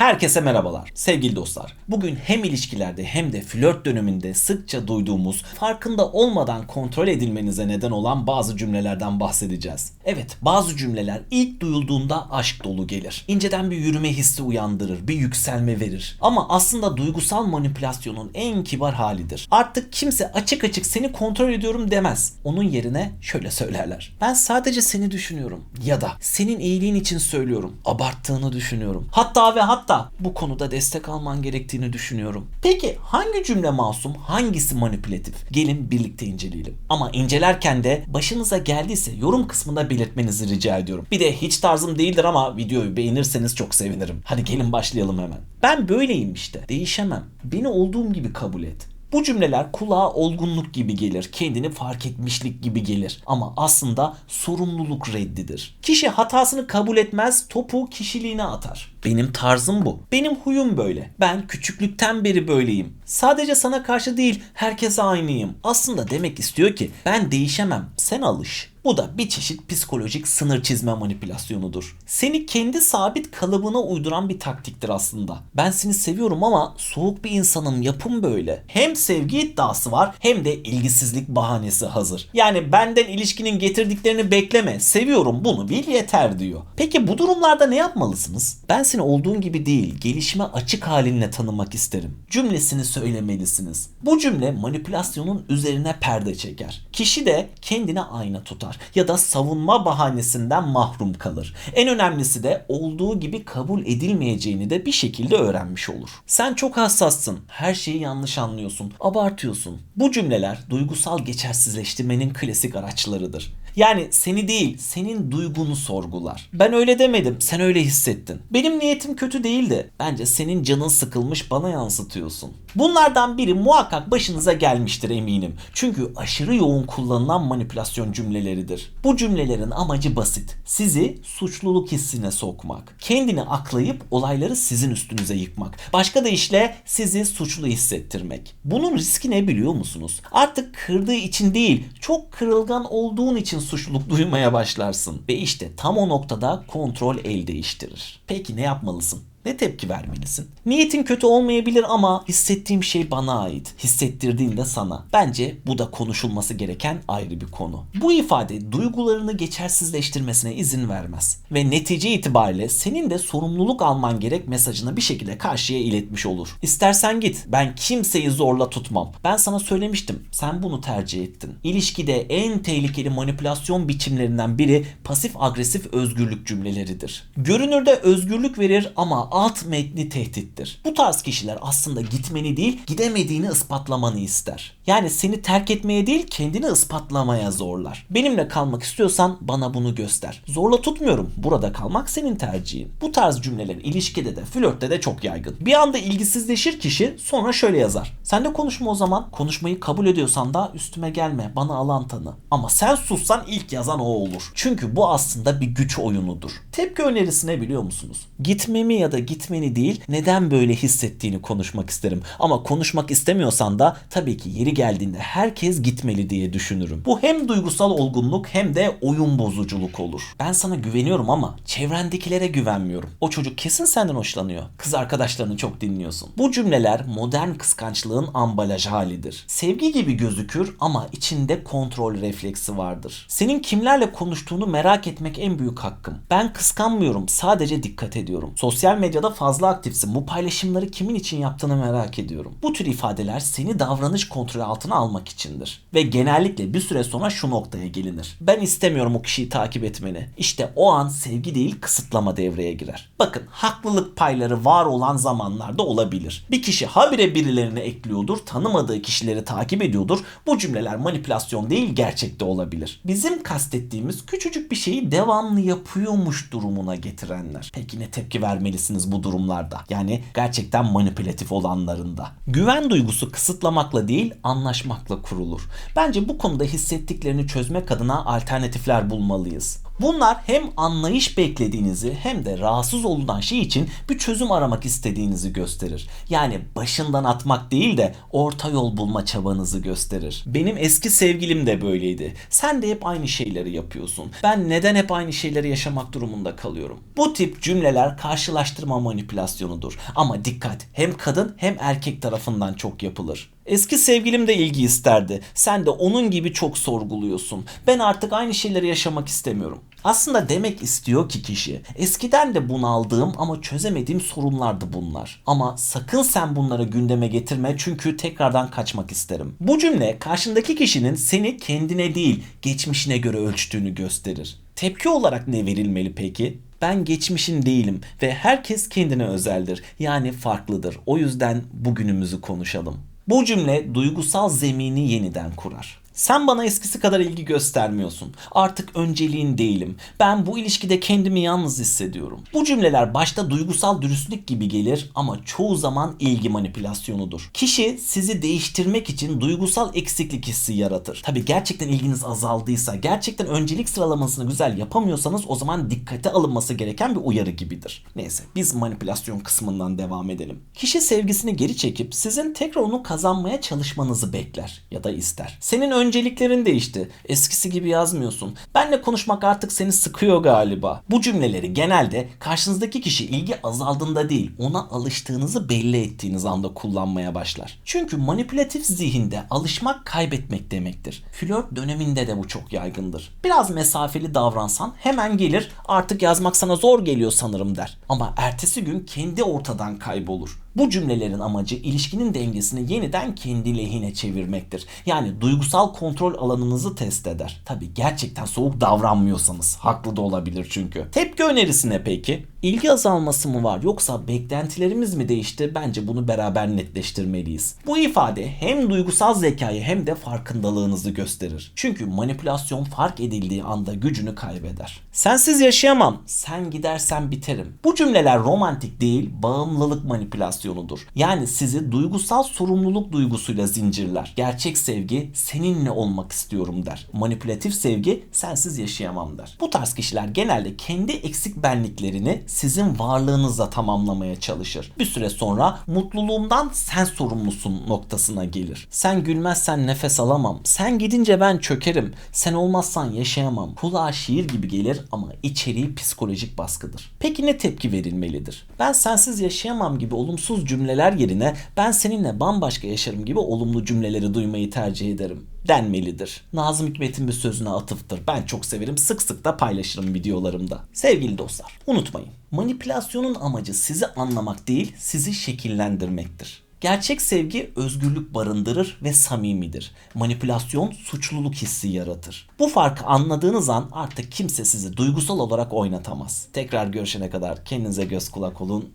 Herkese merhabalar sevgili dostlar. Bugün hem ilişkilerde hem de flört döneminde sıkça duyduğumuz, farkında olmadan kontrol edilmenize neden olan bazı cümlelerden bahsedeceğiz. Evet, bazı cümleler ilk duyulduğunda aşk dolu gelir. İnceden bir yürüme hissi uyandırır, bir yükselme verir. Ama aslında duygusal manipülasyonun en kibar halidir. Artık kimse açık açık seni kontrol ediyorum demez. Onun yerine şöyle söylerler. Ben sadece seni düşünüyorum ya da senin iyiliğin için söylüyorum. Abarttığını düşünüyorum. Hatta ve hatta bu konuda destek alman gerektiğini düşünüyorum. Peki hangi cümle masum, hangisi manipülatif? Gelin birlikte inceleyelim. Ama incelerken de başınıza geldiyse yorum kısmında belirtmenizi rica ediyorum. Bir de hiç tarzım değildir ama videoyu beğenirseniz çok sevinirim. Hadi gelin başlayalım hemen. Ben böyleyim işte. Değişemem. Beni olduğum gibi kabul et. Bu cümleler kulağa olgunluk gibi gelir, kendini fark etmişlik gibi gelir ama aslında sorumluluk reddidir. Kişi hatasını kabul etmez, topu kişiliğine atar. Benim tarzım bu. Benim huyum böyle. Ben küçüklükten beri böyleyim. Sadece sana karşı değil, herkese aynıyım. Aslında demek istiyor ki ben değişemem, sen alış. Bu da bir çeşit psikolojik sınır çizme manipülasyonudur. Seni kendi sabit kalıbına uyduran bir taktiktir aslında. Ben seni seviyorum ama soğuk bir insanım, yapım böyle. Hem sevgi iddiası var hem de ilgisizlik bahanesi hazır. Yani benden ilişkinin getirdiklerini bekleme, seviyorum bunu bil yeter diyor. Peki bu durumlarda ne yapmalısınız? Ben seni olduğun gibi değil, gelişime açık halinle tanımak isterim. Cümlesini söylemelisiniz. Bu cümle manipülasyonun üzerine perde çeker. Kişi de kendine ayna tutar ya da savunma bahanesinden mahrum kalır. En önemlisi de olduğu gibi kabul edilmeyeceğini de bir şekilde öğrenmiş olur. Sen çok hassassın, her şeyi yanlış anlıyorsun, abartıyorsun. Bu cümleler duygusal geçersizleştirmenin klasik araçlarıdır. Yani seni değil, senin duygunu sorgular. Ben öyle demedim, sen öyle hissettin. Benim niyetim kötü değildi. Bence senin canın sıkılmış bana yansıtıyorsun. Bunlardan biri muhakkak başınıza gelmiştir eminim. Çünkü aşırı yoğun kullanılan manipülasyon cümleleridir. Bu cümlelerin amacı basit. Sizi suçluluk hissine sokmak. Kendini aklayıp olayları sizin üstünüze yıkmak. Başka deyişle sizi suçlu hissettirmek. Bunun riski ne biliyor musunuz? Artık kırdığı için değil, çok kırılgan olduğun için suçluluk duymaya başlarsın. Ve işte tam o noktada kontrol el değiştirir. Peki ne yapmalısın? Ne tepki vermelisin? Niyetin kötü olmayabilir ama hissettiğim şey bana ait. Hissettirdiğin de sana. Bence bu da konuşulması gereken ayrı bir konu. Bu ifade duygularını geçersizleştirmesine izin vermez. Ve netice itibariyle senin de sorumluluk alman gerek mesajını bir şekilde karşıya iletmiş olur. İstersen git. Ben kimseyi zorla tutmam. Ben sana söylemiştim. Sen bunu tercih ettin. İlişkide en tehlikeli manipülasyon biçimlerinden biri pasif agresif özgürlük cümleleridir. Görünürde özgürlük verir ama alt metni tehdittir. Bu tarz kişiler aslında gitmeni değil, gidemediğini ispatlamanı ister. Yani seni terk etmeye değil, kendini ispatlamaya zorlar. Benimle kalmak istiyorsan bana bunu göster. Zorla tutmuyorum. Burada kalmak senin tercihin. Bu tarz cümleler ilişkide de, flörtte de çok yaygın. Bir anda ilgisizleşir kişi, sonra şöyle yazar. Sen de konuşma o zaman. Konuşmayı kabul ediyorsan da üstüme gelme, bana alan tanı. Ama sen sussan ilk yazan o olur. Çünkü bu aslında bir güç oyunudur. Tepki önerisi ne biliyor musunuz? Gitmemi ya da gitmeni değil neden böyle hissettiğini konuşmak isterim. Ama konuşmak istemiyorsan da tabii ki yeri geldiğinde herkes gitmeli diye düşünürüm. Bu hem duygusal olgunluk hem de oyun bozuculuk olur. Ben sana güveniyorum ama çevrendekilere güvenmiyorum. O çocuk kesin senden hoşlanıyor. Kız arkadaşlarını çok dinliyorsun. Bu cümleler modern kıskançlığın ambalaj halidir. Sevgi gibi gözükür ama içinde kontrol refleksi vardır. Senin kimlerle konuştuğunu merak etmek en büyük hakkım. Ben kıskanmıyorum, sadece dikkat ediyorum. Sosyal medyada fazla aktifsin. Bu paylaşımları kimin için yaptığını merak ediyorum. Bu tür ifadeler seni davranış kontrolü altına almak içindir. Ve genellikle bir süre sonra şu noktaya gelinir. Ben istemiyorum o kişiyi takip etmeni. İşte o an sevgi değil kısıtlama devreye girer. Bakın haklılık payları var olan zamanlarda olabilir. Bir kişi habire birilerini ekliyordur, tanımadığı kişileri takip ediyordur. Bu cümleler manipülasyon değil gerçekte olabilir. Bizim kastettiğimiz küçücük bir şeyi devamlı yapıyormuş durumuna getirenler. Peki ne tepki vermelisiniz bu durumlarda? Yani gerçekten manipülatif olanlarında. Güven duygusu kısıtlamakla değil anlaşmakla kurulur. Bence bu konuda hissettiklerini çözmek adına alternatifler bulmalıyız. Bunlar hem anlayış beklediğinizi hem de rahatsız olunan şey için bir çözüm aramak istediğinizi gösterir. Yani başından atmak değil de orta yol bulma çabanızı gösterir. Benim eski sevgilim de böyleydi. Sen de hep aynı şeyleri yapıyorsun. Ben neden hep aynı şeyleri yaşamak durumunda kalıyorum? Bu tip cümleler karşılaştırma manipülasyonudur. Ama dikkat hem kadın hem erkek tarafından çok yapılır. Eski sevgilim de ilgi isterdi. Sen de onun gibi çok sorguluyorsun. Ben artık aynı şeyleri yaşamak istemiyorum. Aslında demek istiyor ki kişi eskiden de bunaldığım ama çözemediğim sorunlardı bunlar. Ama sakın sen bunları gündeme getirme çünkü tekrardan kaçmak isterim. Bu cümle karşındaki kişinin seni kendine değil geçmişine göre ölçtüğünü gösterir. Tepki olarak ne verilmeli peki? Ben geçmişin değilim ve herkes kendine özeldir. Yani farklıdır. O yüzden bugünümüzü konuşalım. Bu cümle duygusal zemini yeniden kurar. Sen bana eskisi kadar ilgi göstermiyorsun. Artık önceliğin değilim. Ben bu ilişkide kendimi yalnız hissediyorum. Bu cümleler başta duygusal dürüstlük gibi gelir ama çoğu zaman ilgi manipülasyonudur. Kişi sizi değiştirmek için duygusal eksiklik hissi yaratır. Tabi gerçekten ilginiz azaldıysa, gerçekten öncelik sıralamasını güzel yapamıyorsanız o zaman dikkate alınması gereken bir uyarı gibidir. Neyse biz manipülasyon kısmından devam edelim. Kişi sevgisini geri çekip sizin tekrar onu kazanmaya çalışmanızı bekler ya da ister. Senin önceliklerin değişti. Eskisi gibi yazmıyorsun. Benle konuşmak artık seni sıkıyor galiba. Bu cümleleri genelde karşınızdaki kişi ilgi azaldığında değil, ona alıştığınızı belli ettiğiniz anda kullanmaya başlar. Çünkü manipülatif zihinde alışmak kaybetmek demektir. Flört döneminde de bu çok yaygındır. Biraz mesafeli davransan hemen gelir artık yazmak sana zor geliyor sanırım der. Ama ertesi gün kendi ortadan kaybolur. Bu cümlelerin amacı ilişkinin dengesini yeniden kendi lehine çevirmektir. Yani duygusal kontrol alanınızı test eder. Tabi gerçekten soğuk davranmıyorsanız. Haklı da olabilir çünkü. Tepki önerisi ne peki? İlgi azalması mı var yoksa beklentilerimiz mi değişti? Bence bunu beraber netleştirmeliyiz. Bu ifade hem duygusal zekayı hem de farkındalığınızı gösterir. Çünkü manipülasyon fark edildiği anda gücünü kaybeder. Sensiz yaşayamam, sen gidersen biterim. Bu cümleler romantik değil, bağımlılık manipülasyonudur. Yani sizi duygusal sorumluluk duygusuyla zincirler. Gerçek sevgi seninle olmak istiyorum der. Manipülatif sevgi sensiz yaşayamam der. Bu tarz kişiler genelde kendi eksik benliklerini sizin varlığınızla tamamlamaya çalışır. Bir süre sonra mutluluğumdan sen sorumlusun noktasına gelir. Sen gülmezsen nefes alamam. Sen gidince ben çökerim. Sen olmazsan yaşayamam. Kulağa şiir gibi gelir ama içeriği psikolojik baskıdır. Peki ne tepki verilmelidir? Ben sensiz yaşayamam gibi olumsuz cümleler yerine ben seninle bambaşka yaşarım gibi olumlu cümleleri duymayı tercih ederim denmelidir. Nazım Hikmet'in bir sözüne atıftır. Ben çok severim. Sık sık da paylaşırım videolarımda. Sevgili dostlar, unutmayın. Manipülasyonun amacı sizi anlamak değil, sizi şekillendirmektir. Gerçek sevgi özgürlük barındırır ve samimidir. Manipülasyon suçluluk hissi yaratır. Bu farkı anladığınız an artık kimse sizi duygusal olarak oynatamaz. Tekrar görüşene kadar kendinize göz kulak olun.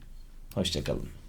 Hoşçakalın.